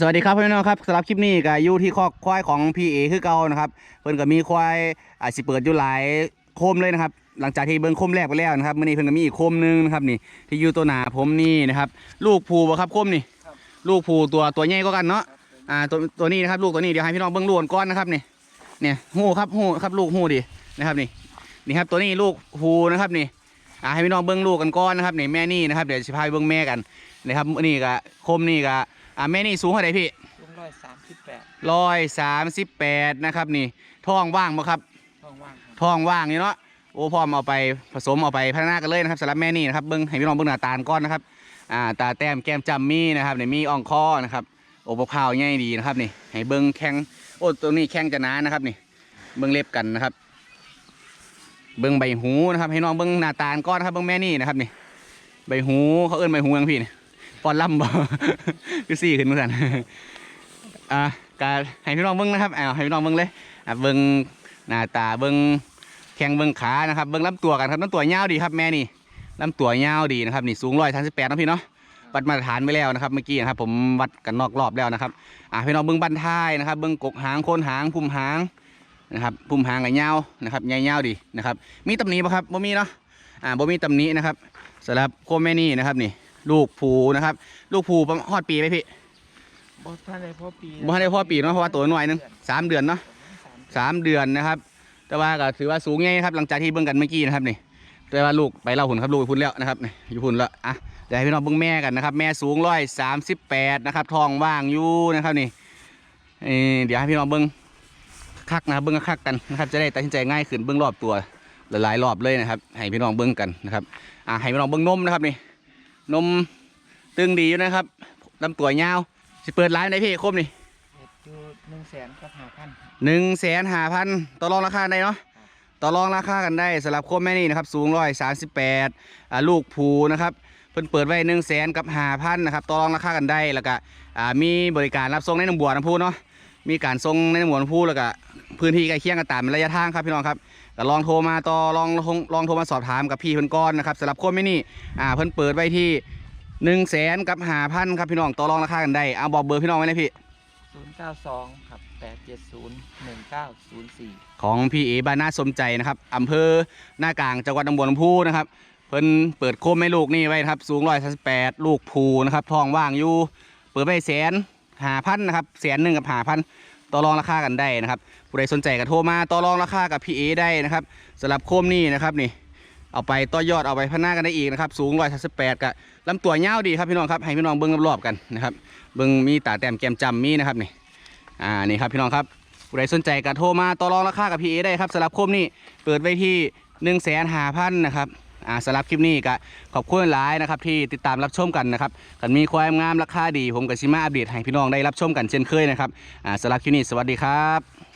สวัสดีครับพี่น้องครับสำหรับคลิปนี้ก็อยู่ที่คอกควายของพี่เอคือเก่านะครับเพิ่นก็มีควายอ่าสิเปิดอยู่หลาย โคมเลยนะครับ หลังจากที่เบิ้งโคมแรกไปแล้วนะครับมื้อนี้เพิ่นก็มีอีกโคมหนึงนะครับนี่ที่อยู่ตัวหน้าผมนี่นะครับ ลูกผูบ่ครับโคมนี่ ลูกผูตัวตัวใหญ่กว่ากันเนาะอ่าตัวตัวนี้นะครับ ลูกตัวนี้เดี๋ยวให้พี่น้องเบิ้งลูกก่อนนะครับนี่เนี่ยหูครับหูครับลูกหูดินะครับนี่นี่ครับตัวนี้ลูกผูนะครับนี่อ่าให้พี่น้องเบิ้งลูกกันก่อนนะครับนี่แม่นี่นะครับเดี๋ยวสิพาไปเบิ้งแม่กันนะครับนี่ก็โคมนี่ก็อ่าแม่นี่สูงเท่าไหร่พี่ลุงร้อยสามสิบแปดร้อยสามสิบแปดนะครับนี่ท้องว่างบ่ครับท้องว่างครับ ท้องว่างนี่เนาะโอ้พร้อมเอาไปผสมเอาไปพัฒนากันเลยนะครับสำหรับแม่นี่นะครับเบิ้งให้พี่น้องเบิ้งหน้าตาลก้อนนะครับอ่าตาแต้มแก้มจำมีนะครับเนี่ยมีอ่องคอนะครับโอ้ปข้าวง่ายดีนะครับนี่ให้เบิ้งแข้งโอ้ตัวนี้แข้งจะหนานะครับนี่เบิ้งเล็บกันนะครับ เบิ้งใบหูนะครับ ให้น้องเบิ้งหน้าตาลก้อนนะครับเบิ้งแม่นี่นะครับนี่ใบหูเขาเอิ้นใบหูยังพี่นี่ปอนล่ำบ่คือสี่ขึ้นเหมือนกันอะการให้พี่น้องเบิ้งนะครับอ่าให้พี่น้องเบิ้งเลยอะเบิ้ง หน้าตาเบิ้งแข้งเบิ้งขานะครับเบิ้งลำตัวกันครับลำตัวยาวดีครับแม่นี่ลำตัวยาวดีนะครับนี่สูงร้อยสามสิบแปดนะพี่เนาะวัดมาตรฐานไปแล้วนะครับเมื่อกี้นะครับผมวัดกันนอกรอบแล้วนะครับอะพี่น้องเบิ้งบันท้ายนะครับเบิ้งกกหางโคนหางพุ่มหางนะครับพุ่มหางกับยาวนะครับใหญ่ยาวดีนะครับมีตำหนิปะครับบ่มีเนาะอ่าบ่มีตำหนินะครับสำหรับโคแม่นี่นะครับนี่ลูกผูนะครับ ลูกผูประมาณฮอดปีไหมพี่บอท่านได้พ่อปีบ่ทันได้พ่อปีเนาะเพราะว่าตัวน้อยหนึงสามเดือนเนาะ สามเดือนนะครับ แต่ว่าก็ถือว่าสูงไงครับหลังจากที่เบิ่งกันเมื่อกี้นะครับนี่แต่ว่าลูกไปเล่าหุ่นครับลูกไปพุ่นแล้วนะครับนี่อยู่พุ่นแล้วอะเดี๋ยวให้พี่น้องเบิ่งแม่กันนะครับแม่สูงร้อยสามสิบแปดนะครับทองว่างอยู่นะครับนี่เดี๋ยวให้พี่น้องเบิ่งคักนะครับเบิ่งคักกันนะครับจะได้ตัดสินใจง่ายขึ้นเบิ่งรอบตัวหลายรอบเลยนะครับ ให้พี่น้องเบิ่งกันนะครับอะให้พี่น้องเบิ่งนมนะครับนี่นมตึงดีอยู่นะครับลำตัวยาวสิเปิดร้านได้พี่ครบนี่ แสนกับห้าพันหนึ่งแสนห้าพันต่อรองราคาได้เนาะต่อรองราคากันได้สำหรับโคมแม่นี่นะครับสูงร้อยสามสิบแปดลูกผูนะครับเพิ่นเปิดไว้หนึ่งแสนกับห้าพันนะครับต่อรองราคากันได้แล้วก็อ่ามีบริการรับส่งในหนองบัวลำพูเนาะมีการส่งในหนองบัวลำพูแล้วก็พื้นที่ใกล้เคียงกันตามระยะทางครับพี่น้องครับก็ลองโทรมาต่อลองลองลองโทรมาสอบถามกับพี่เพิ่นก่อนนะครับสำหรับโคมแม่นี่อ่าเพิ่นเปิดไว้ที่หนึ่งแสนกับห้าพันครับพี่น้องต่อรองราคากันได้เอาบอกเบอร์พี่น้องไว้เลยพี่ ศูนย์เก้าสองครับแปดเจ็ดศูนย์หนึ่งเก้าศูนย์สี่ของพี่เอบ้านนาสมใจนะครับอำเภอหน้ากลางจังหวัดหนองบัวลำพูนะครับ เพิ่นเปิดโคมให้ลูกนี่ไว้นะครับ สูงร้อยสแปดลูกภูนะครับทองว่างอยู่เปิดไปแสนหาพันนะครับแสนหนึ่งกับหาพันต่อรองราคากันได้นะครับผู้ใดสนใจก็โทรมาต่อรองราคากับพี่เอได้นะครับสำหรับโคมนี่นะครับนี่ เอาไปต่อยอดเอาไปพัฒนากันได้อีกนะครับสูงร้อยสแปดกับลำตัวยาวดีครับพี่น้องครับให้พี่น้องเบิ้งรอบๆกันนะครับเบิ้งมีตาแต้มแก้มจำมีนะครับนี่อ่านี่ครับพี่น้องครับผู้ใดสนใจก็โทรมาต่อรองราคากับพีเอได้ครับสำหรับคมนี่เปิดไว้ที่1นึ่งแสนหาพันนะครับอ่าสำหรับคลิปนี้ก็ขอบคุณหลายนะครับที่ติดตามรับชมกันนะครับกันมีความงามราคาดีผมกับชิมาอัปเดตให้พี่น้องได้รับชมกันเช่นเคยนะครับอ่าสำหรับคลิปนี้สวัสดีครับ